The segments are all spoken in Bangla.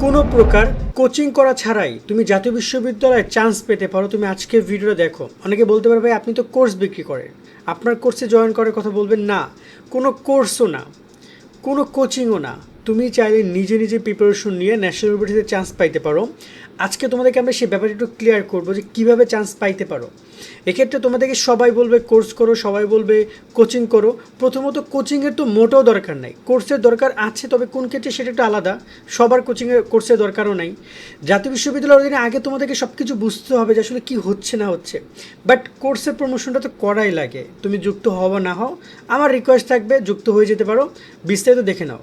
কোনো প্রকার কোচিং করা ছাড়াই তুমি জাতীয় বিশ্ববিদ্যালয়ে চান্স পেতে পারো। তুমি আজকের ভিডিও দেখো। অনেকে বলতে পারবে আপনি তো কোর্স বিক্রি করেন। আপনার কোর্সে জয়েন করার কথা বলবেন না। কোনো কোর্সও না। কোনো কোচিংও না। তুমি চাইলে নিজে নিজে প্রিপারেশন নিয়ে ন্যাশনাল ইউনিভার্সিটিতে চান্স পাইতে পারো। আজকে তোমাদেরকে আমরা সেই ব্যাপারটা একটু ক্লিয়ার করব যে কীভাবে চান্স পাইতে পারো। এক্ষেত্রে তোমাদেরকে সবাই বলবে কোর্স করো, সবাই বলবে কোচিং করো। প্রথমত কোচিংয়ের তো মোটেও দরকার নাই। কোর্সের দরকার আছে, তবে কোন ক্ষেত্রে সেটা একটু আলাদা। সবার কোচিংয়ের কোর্সের দরকারও নাই। জাতীয় বিশ্ববিদ্যালয়ের অধীনে আগে তোমাদেরকে সব কিছু বুঝতে হবে যে আসলে কী হচ্ছে না হচ্ছে। বাট কোর্সের প্রমোশনটা তো করাই লাগে। তুমি যুক্ত হও বা না হও, আমার রিকোয়েস্ট থাকবে যুক্ত হয়ে যেতে পারো। বিস্তারিত দেখে নাও।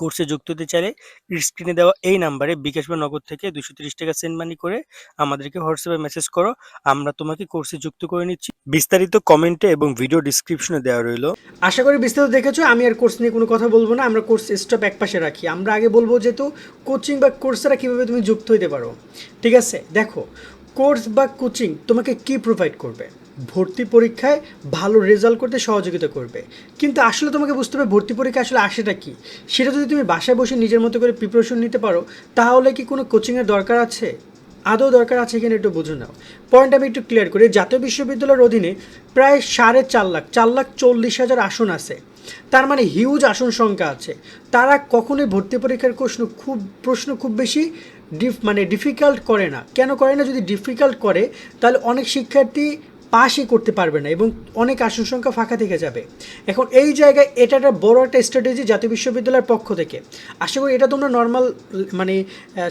কোর্সে যুক্ত হতে চাইলে স্ক্রিনে দেওয়া এই নাম্বারে বিকাশ বা নগদ থেকে দুশো তিরিশ টাকা সেন্ড মানি করে আমাদেরকে হোয়াটসঅ্যাপে মেসেজ করো। আমরা তোমাকে কোর্সে যুক্ত করে নিচ্ছি। বিস্তারিত কমেন্টে এবং ভিডিও ডিসক্রিপশনে দেওয়া রইল। আশা করি বিস্তারিত দেখেছ। আমি আর কোর্স নিয়ে কোনো কথা বলব না। আমরা কোর্স স্টপ এক পাশে রাখি। আমরা আগে বলব যেহেতু কোচিং বা কোর্সেরা কীভাবে তুমি যুক্ত হইতে পারো? ঠিক আছে? দেখো কোর্স বা কোচিং তোমাকে কি প্রোভাইড করবে? ভর্তি পরীক্ষায় ভালো রেজাল্ট করতে সহযোগিতা করবে। কিন্তু আসলে তোমাকে বুঝতে হবে ভর্তি পরীক্ষা আসলে আসেটা কি? সেটা যদি তুমি বাসায় বসে নিজের মতো করে প্রিপারেশন নিতে পারো, তাহলে কি কোনো কোচিংয়ের দরকার আছে? আদৌ দরকার আছে কিনা একটু বুঝে নাও। পয়েন্ট আমি একটু ক্লিয়ার করি, জাতীয় বিশ্ববিদ্যালয়ের অধীনে প্রায় সাড়ে চার লাখ চার লাখ চল্লিশ হাজার আসন আছে। তার মানে হিউজ আসন সংখ্যা আছে। তারা কখনোই ভর্তি পরীক্ষার প্রশ্ন খুব প্রশ্ন খুব বেশি ডিফ মানে ডিফিকাল্ট করে না। কেন করে না? যদি ডিফিকাল্ট করে, তাহলে অনেক শিক্ষার্থী পাসই করতে পারবে না এবং অনেক আসন সংখ্যা ফাঁকা থেকে যাবে। এখন এই জায়গায় এটা একটা বড় একটা স্ট্র্যাটেজি জাতীয় বিশ্ববিদ্যালয়ের পক্ষ থেকে। আশা করি এটা তোমরা নর্মাল মানে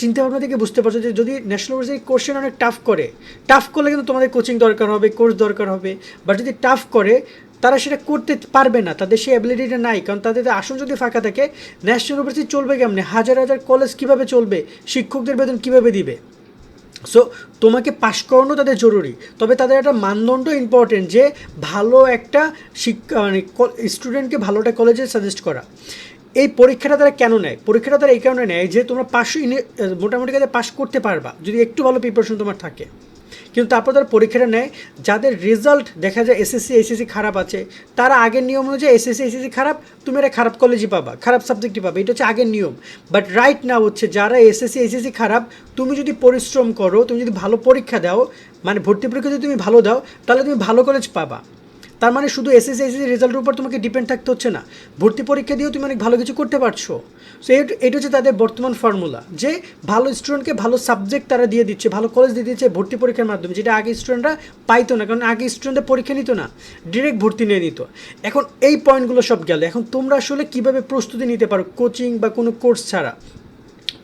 চিন্তাভাবনা থেকে বুঝতে পারছ যে যদি ন্যাশনাল ইউনিভার্সিটি কোশ্চেন অনেক টাফ করে টাফ করলে কিন্তু তোমাদের কোচিং দরকার হবে কোর্স দরকার হবে। বা যদি টাফ করে, তারা সেটা করতে পারবে না, তাদের সেই অ্যাবিলিটিটা নাই। কারণ তাদের আসন যদি ফাঁকা থাকে ন্যাশনাল ইউনিভার্সিটি চলবে কেমনে? হাজার হাজার কলেজ কীভাবে চলবে? শিক্ষকদের বেতন কীভাবে দিবে? সো তোমাকে পাশ করানো তাদের জরুরি। তবে তাদের একটা মানদণ্ড ইম্পর্টেন্ট যে, ভালো একটা শিক্ষা মানে স্টুডেন্টকে ভালো একটা কলেজে সাজেস্ট করা। এই পরীক্ষাটা তারা কেন নেয়? পরীক্ষাটা তারা এই কারণে নেয় যে, তোমরা পাশ মোটামুটি কাজে পাশ করতে পারবা। যদি একটু ভালো প্রিপারেশন তোমার থাকে। কিন্তু তারপর তারা পরীক্ষাটা নেয়। যাদের রেজাল্ট দেখা যায় এসএসসি এসএসসি খারাপ আছে, তারা আগের নিয়ম অনুযায়ী এসএসসি এসএসসি খারাপ, তুমি একটা খারাপ কলেজই পাবা, খারাপ সাবজেক্টই পাবে, এটা হচ্ছে আগের নিয়ম। বাট রাইট না হচ্ছে যারা এসএসসি এসএসসি খারাপ, তুমি যদি পরিশ্রম করো, তুমি যদি ভালো পরীক্ষা দাও মানে ভর্তি পরীক্ষা যদি তুমি ভালো দাও, তাহলে তুমি ভালো কলেজ পাবা। তার মানে শুধু এসএসসি এসএসসি রেজাল্টের উপর তোমাকে ডিপেন্ড থাকতে হচ্ছে না। ভর্তি পরীক্ষা দিয়েও তুমি অনেক ভালো কিছু করতে পারছ। সো এটা হচ্ছে তাদের বর্তমান ফর্মুলা যে ভালো স্টুডেন্টকে ভালো সাবজেক্ট তারা দিয়ে দিচ্ছে, ভালো কলেজ দিয়ে দিচ্ছে ভর্তি পরীক্ষার মাধ্যমে, যেটা আগে স্টুডেন্টরা পাইতো না, কারণ আগে স্টুডেন্টরা পরীক্ষা নিত না ডিরেক্ট ভর্তি নিয়ে নিত। এখন এই পয়েন্টগুলো সব গেল। এখন তোমরা আসলে কীভাবে প্রস্তুতি নিতে পারো কোচিং বা কোনো কোর্স ছাড়া?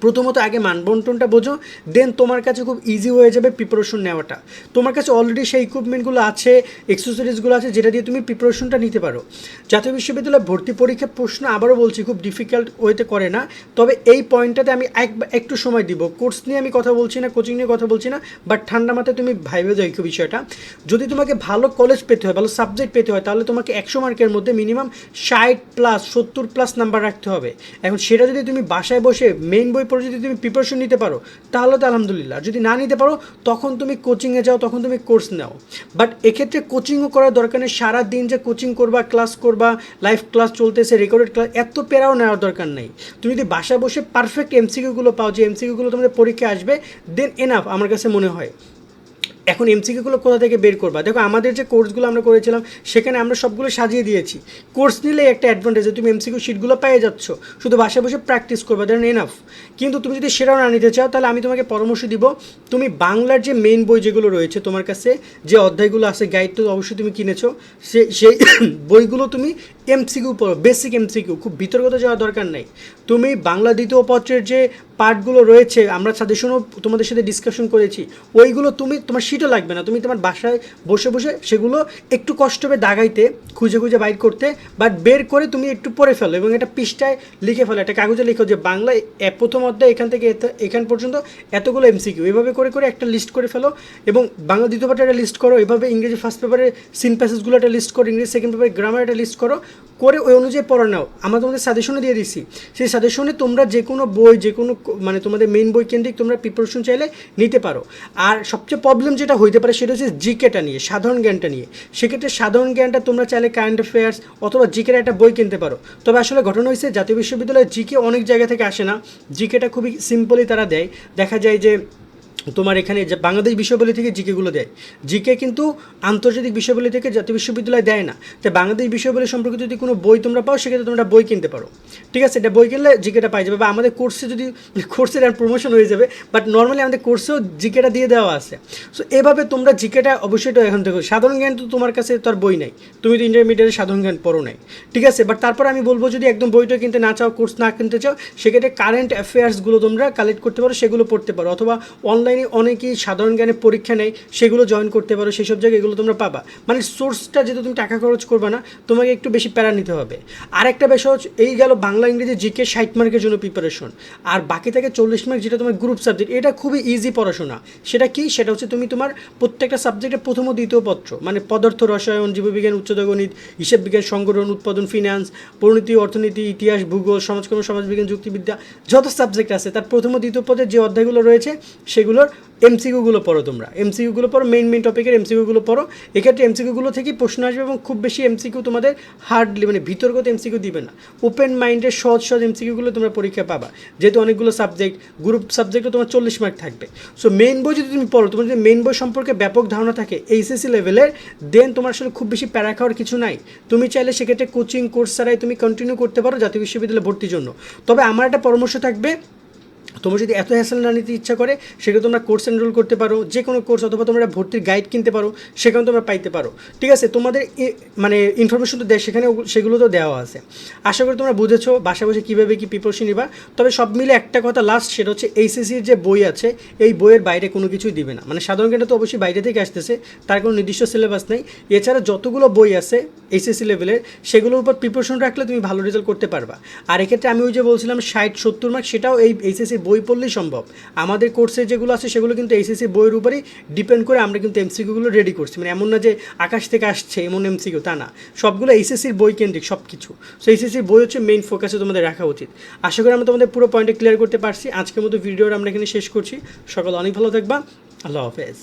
প্রথমত আগে মানবন্টনটা বোঝো দেন তোমার কাছে খুব ইজি হয়ে যাবে প্রিপারেশন নেওয়াটা। তোমার কাছে অলরেডি সেই ইকুইপমেন্টগুলো আছে এক্সেসরিজগুলো আছে, যেটা দিয়ে তুমি প্রিপারেশনটা নিতে পারো। জাতীয় বিশ্ববিদ্যালয়ে ভর্তি পরীক্ষার প্রশ্ন আবারও বলছি, খুব ডিফিকাল্ট ওয়েতে করে না। তবে এই পয়েন্টটাতে আমি এক, একটু সময় দিব। কোর্স নিয়ে আমি কথা বলছি না কোচিং নিয়ে কথা বলছি না বাট ঠান্ডা মাথায় তুমি ভাইবে যাও এই বিষয়টা। যদি তোমাকে ভালো কলেজ পেতে হয়, ভালো সাবজেক্ট পেতে হয়, তাহলে তোমাকে একশো মার্কের মধ্যে মিনিমাম ষাট প্লাস সত্তর প্লাস নাম্বার রাখতে হবে। এখন সেটা যদি তুমি বাসায় বসে মেইন বই পরে যদি তুমি প্রিপারেশন নিতে পারো, তাহলে তো আলহামদুলিল্লাহ। যদি না নিতে পারো, তখন তুমি কোচিংয়ে যাও, তখন তুমি কোর্স নাও। বাট এক্ষেত্রে কোচিংও করার দরকার নেই। সারা দিন যে কোচিং করবা ক্লাস করবা লাইভ ক্লাস চলতেছে রেকর্ডেড ক্লাস এত পেরাও নেওয়ার দরকার নেই। তুমি যদি বাসা বসে পারফেক্ট এমসিকিউগুলো পাও, যে এমসিকিউগুলো তোমাদের পরীক্ষায় আসবে দেন এনাফ আমার কাছে মনে হয়। এখন এমসিকিউগুলো কোথা থেকে বের করবা? দেখো, আমাদের যে কোর্সগুলো আমরা করেছিলাম, সেখানে আমরা সবগুলো সাজিয়ে দিয়েছি। কোর্স নিলে একটা অ্যাডভান্টেজ তুমি এমসিকিউ শিটগুলো পেয়ে যাচ্ছ। শুধু বাসায় বসে প্র্যাকটিস করবা দেন এনাফ কিন্তু তুমি যদি সেরাও না নিতে চাও, তাহলে আমি তোমাকে পরামর্শ দিব, তুমি বাংলার যে মেইন বই যেগুলো রয়েছে তোমার কাছে, যে অধ্যায়গুলো আছে গাইড তো অবশ্যই তুমি কিনেছো, সে, সেই বইগুলো তুমি এমসিকিউ পড়ো বেসিক এমসিকিউ খুব বিতর্কত যাওয়ার দরকার নেই। তুমি বাংলা দ্বিতীয় পত্রের যে পার্টগুলো রয়েছে, আমরা সাজেশনও তোমাদের সাথে ডিসকাশন করেছি, ওইগুলো তুমি তোমার শিট কিছুটা লাগবে না। তুমি তোমার বাসায় বসে বসে সেগুলো একটু কষ্ট হবে দাগাইতে, খুঁজে খুঁজে বাইর করতে বাট বের করে তুমি একটু পড়ে ফেলো এবং এটা পৃষ্ঠায় লিখে ফেলো, একটা কাগজে লিখো যে বাংলায় প্রথম অধ্যায় এখান থেকে এখান পর্যন্ত এতগুলো এমসিকিউ এভাবে করে করে একটা লিস্ট করে ফেলো এবং বাংলা দ্বিতীয় পাঠে একটা লিস্ট করো, এভাবে ইংরেজি ফার্স্ট পেপারে সিন প্যাসেজগুলো একটা লিস্ট করো, ইংরেজি সেকেন্ড পেপারে গ্রামার একটা লিস্ট করো, করে ওই অনুযায়ী পড়া নাও। আমরা তোমাদের সাজেশনে দিয়ে দিচ্ছি সেই সাজেশনে তোমরা যে কোনো বই, যে কোনো মানে তোমাদের মেইন বই কেন্দ্রিক তোমরা প্রিপারেশন চাইলে নিতে পারো। আর সবচেয়ে প্রবলেম যেটা হইতে পারে সেটা হচ্ছে জিকেটা নিয়ে, সাধারণ জ্ঞানটা নিয়ে। সেক্ষেত্রে সাধারণ জ্ঞানটা তোমরা চাইলে কারেন্ট অ্যাফেয়ার্স অথবা জিকের একটা বই কিনতে পারো। তবে আসলে ঘটনা হয়েছে জাতীয় বিশ্ববিদ্যালয়ে জিকে অনেক জায়গা থেকে আসে না। জিকেটা খুবই সিম্পলি তারা দেয়। দেখা যায় যে তোমার এখানে যে বাংলাদেশ বিশ্ববিদ্যালয় থেকে জিকেগুলো দেয়। জিকে কিন্তু আন্তর্জাতিক বিশ্ববিদ্যালয় থেকে জাতীয় বিশ্ববিদ্যালয় দেয় না। তাই বাংলাদেশ বিশ্ববিদ্যালয় সম্পর্কে যদি কোনো বই তোমরা পাও, সেক্ষেত্রে তোমরা বই কিনতে পারো। ঠিক আছে? এটা বই কিনলে জিকেটা পাই যাবে। বা আমাদের কোর্সে যদি কোর্সের আর প্রমোশন হয়ে যাবে বাট নর্মালি আমাদের কোর্সেও জিকেটা দিয়ে দেওয়া আছে। সো এভাবে তোমরা জিকেটা অবশ্যই তো এখন থেকে, সাধারণ জ্ঞান তো তোমার কাছে তো আর বই নাই। তুমি তো ইন্টারমিডিয়েটের সাধারণ জ্ঞান পড়ো নাই। ঠিক আছে? বাট তারপর আমি বলব, যদি একদম বইটা কিনতে না চাও কোর্স না কিনতে চাও, সেক্ষেত্রে কারেন্ট অ্যাফেয়ার্সগুলো তোমরা কালেক্ট করতে পারো, সেগুলো পড়তে পারো। অথবা অনলাইনে অনেকেই সাধারণ জ্ঞানের পরীক্ষা নেয়, সেগুলো জয়েন করতে পারো সেসব জায়গায় এগুলো তোমরা পাবা। মানে সোর্সটা যেহেতু তুমি টাকা খরচ করবে না, তোমাকে একটু বেশি প্যারা নিতে হবে। আরেকটা বিষয় হচ্ছে, এই গেল বাংলা, ইংরেজি, জিকে ষাট মার্কের জন্য প্রিপারেশন আর বাকি থাকে চল্লিশ মার্ক, যেটা তোমার গ্রুপ সাবজেক্ট এটা খুবই ইজি পড়াশোনা। সেটা কি? সেটা হচ্ছে তুমি তোমার প্রত্যেকটা সাবজেক্টের প্রথম ও দ্বিতীয় পত্র। মানে পদার্থ, রসায়ন, জীববিজ্ঞান, উচ্চতর গণিত, হিসাব বিজ্ঞান, সংগঠন, উৎপাদন ফিনান্স পরিণতি, অর্থনীতি, ইতিহাস, ভূগোল, সমাজকর্ম, সমাজবিজ্ঞান, যুক্তিবিদ্যা, যত সাবজেক্ট আছে, তার প্রথম ও দ্বিতীয় পদের যে অধ্যায়গুলো রয়েছে, সেগুলোর এমসিকিউগুলো পড়ো তোমরা। এমসিকিউগুলো পড়ো মেইন মেইন টপিকের এমসিকিউগুলো পড়ো। এক্ষেত্রে এমসিকিউগুলো থেকেই প্রশ্ন আসবে এবং খুব বেশি এমসিকিউ তোমাদের হার্ডলি মানে ভিতরগত এমসিকিউ দিবে না। ওপেন মাইন্ডের সহজ সহজ এমসিকিউগুলো তোমরা পরীক্ষা পাবা। যেহেতু অনেকগুলো সাবজেক্ট গ্রুপ সাবজেক্টে তোমার চল্লিশ মার্ক থাকবে। সো মেইন বই যদি তুমি পড়ো, তোমার যদি মেইন বই সম্পর্কে ব্যাপক ধারণা থাকে এইচএসসি লেভেলের দেন তোমার আসলে খুব বেশি প্যারা খাওয়ার কিছু নাই। তুমি চাইলে সেক্ষেত্রে কোচিং কোর্স ছাড়াই তুমি কন্টিনিউ করতে পারো জাতীয় বিশ্ববিদ্যালয়ে ভর্তির জন্য। তবে আমার একটা পরামর্শ থাকবে তোমরা যদি এত হ্যাসেল না নিতে ইচ্ছা করে, সেখানে তোমরা কোর্স এনরোল করতে পারো যে কোনো কোর্স অথবা তোমরা ভর্তির গাইড কিনতে পারো, সেখানে তোমরা পাইতে পারো। ঠিক আছে? তোমাদের মানে ইনফরমেশন তো দেয়, সেখানে সেগুলো তো দেওয়া আছে। আশা করি তোমরা বুঝেছ বাসা বসে কীভাবে কী প্রিপারেশন নিবা। তবে সব মিলে একটা কথা লাস্ট সেটা হচ্ছে এইচএসসির যে বই আছে, এই বইয়ের বাইরে কোনো কিছুই দিবে না। মানে সাধারণ জ্ঞানটা তো অবশ্যই বাইরে থেকে আসতেছে, তার কোনো নির্দিষ্ট সিলেবাস নেই। এছাড়া যতগুলো বই আছে এইচএসসি লেভেলের সেগুলোর উপর প্রিপারেশন রাখলে তুমি ভালো রেজাল্ট করতে পারবা। আর এক্ষেত্রে আমি ওই যে বলছিলাম ষাট, সত্তর মার্ক সেটাও এই এইচএসসির বই পড়লেই সম্ভব। আমাদের কোর্সে যেগুলো আছে সেগুলো কিন্তু এইচএসসি বইয়ের উপরেই ডিপেন্ড করে আমরা কিন্তু এমসিকিউগুলো রেডি করছি। মানে এমন না যে আকাশ থেকে আসছে এমন এমসিকিউ তা না। সবগুলো এইচএসসির বই কেন্দ্রিক সব কিছু সো এইচএসসির বই হচ্ছে মেইন ফোকাসে তোমাদের রাখা উচিত। আশা করি আমরা তোমাদের পুরো পয়েন্টে ক্লিয়ার করতে পারছি। আজকের মতো ভিডিওর আমরা এখানে শেষ করছি। সকল অনেক ভালো থাকবা। আল্লাহ হাফেজ।